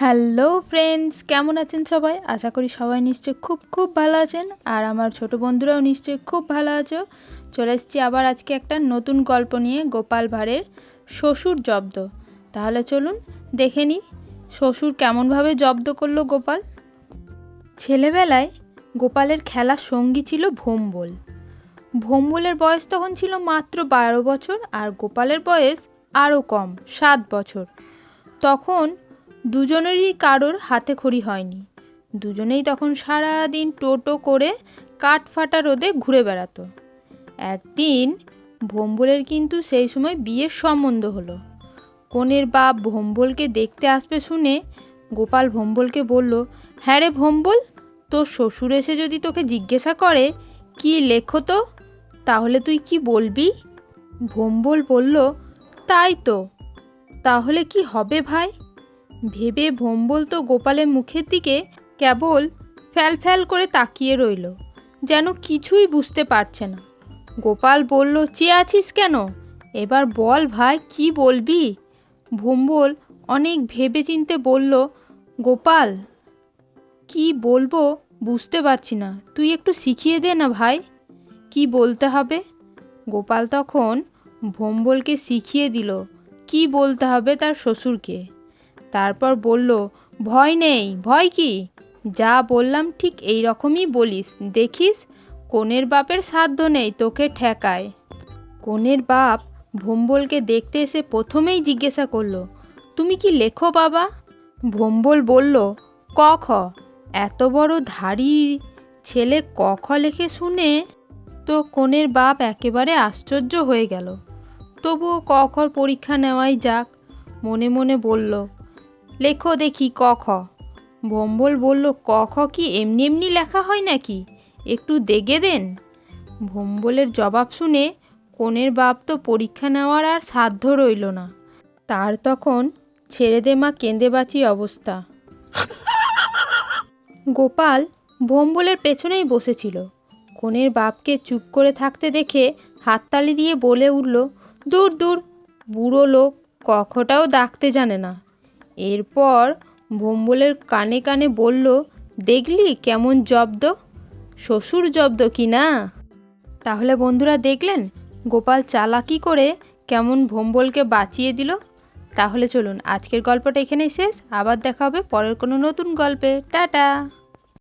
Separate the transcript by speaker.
Speaker 1: Hello friends, কেমন আছেন সবাই? আশা করি সবাই নিশ্চয়ই খুব খুব ভালো আছেন আর আমার ছোট বন্ধুরাও নিশ্চয়ই খুব ভালো আছো। চলে এসেছি আবার আজকে একটা নতুন গল্প নিয়ে গোপাল ভাঁড়ের শ্বশুর জব্দ। তাহলে চলুন দেখে নিই শ্বশুর কেমনভাবে জব্দ করল গোপাল। ছেলেবেলায় গোপালের খেলার সঙ্গী ছিল ভোম্বল। ভোম্বলের বয়স তখন ছিল মাত্র বারো বছর আর গোপালের বয়স আরও কম, সাত বছর। তখন দুজনেরই কারোর হাতে খড়ি হয়নি। দুজনেই তখন সারা দিন টোটো করে কাঠ ফাটা রোদে ঘুরে বেড়াতো। একদিন ভোম্বলের কিন্তু সেই সময় বিয়ের সম্বন্ধ হলো। কনের বাপ ভোম্বলকে দেখতে আসবে শুনে গোপাল ভোম্বলকে বলল হ্যাঁ রে ভোম্বল, তোর শ্বশুর এসে যদি তোকে জিজ্ঞাসা করে, কি লেখো তো? তাহলে তুই কি বলবি? ভোম্বল বলল, তাই তো। তাহলে কি হবে ভাই? ভেবে ভোম্বল তো গোপালের মুখের দিকে কেবল ফ্যাল ফ্যাল করে তাকিয়ে রইল, যেন কিছুই বুঝতে পারছে না। গোপাল বলল, চেয়ে আছিস কেন? এবার বল ভাই, কি বলবি? ভোম্বল অনেক ভেবে চিনতে বলল, গোপাল, কি বলব বুঝতে পারছি না। তুই একটু শিখিয়ে দে না ভাই, কি বলতে হবে? গোপাল তখন ভোম্বলকে শিখিয়ে দিল, কি বলতে হবে তার শ্বশুরকে? তারপর বলল, ভয় নেই, ভয় কি? যা বললাম ঠিক এই রকমই বলিস। দেখিস, কনের বাপের সাধ্য নেই তোকে ঠেকায়। কনের বাপ ভোম্বলকে দেখতে এসে প্রথমেই জিজ্ঞাসা করল, তুমি কি লেখো বাবা? ভোম্বল বলল, ক, খ। এত বড় ধাড়ি ছেলে ক, খ লেখে শুনে তো কনের বাপ একেবারে আশ্চর্য হয়ে গেল। তবুও ক খর পরীক্ষা নেওয়াই যাক। মনে মনে বলল লেখো দেখি ক খ। ভম্বল বলল, ক খ কি এমনি এমনি লেখা হয় নাকি? একটু দেগে দেন। ভম্বলের জবাব শুনে কনের বাপ তো পরীক্ষা নেওয়ার আর সাধ্য রইল না। তার তখন ছেড়ে দে মা কেঁদে বাঁচি অবস্থা। গোপাল ভম্বলের পেছনেই বসেছিল। কনের বাপকে চুপ করে থাকতে দেখে হাততালি দিয়ে বলে উঠল, দূর দূর, বুড়ো লোক কখটাও ডাকতে জানে না। এরপর ভোম্বলের কানে কানে বলল, দেখলি কেমন জব্দ? শ্বশুর জব্দ কি না? তাহলে বন্ধুরা দেখলেন, গোপাল চালাকি করে কেমন ভোম্বলকে বাঁচিয়ে দিল? তাহলে চলুন, আজকের গল্পটা এখানেই শেষ। আবার দেখা হবে পরের কোনো নতুন গল্পে। টাটা!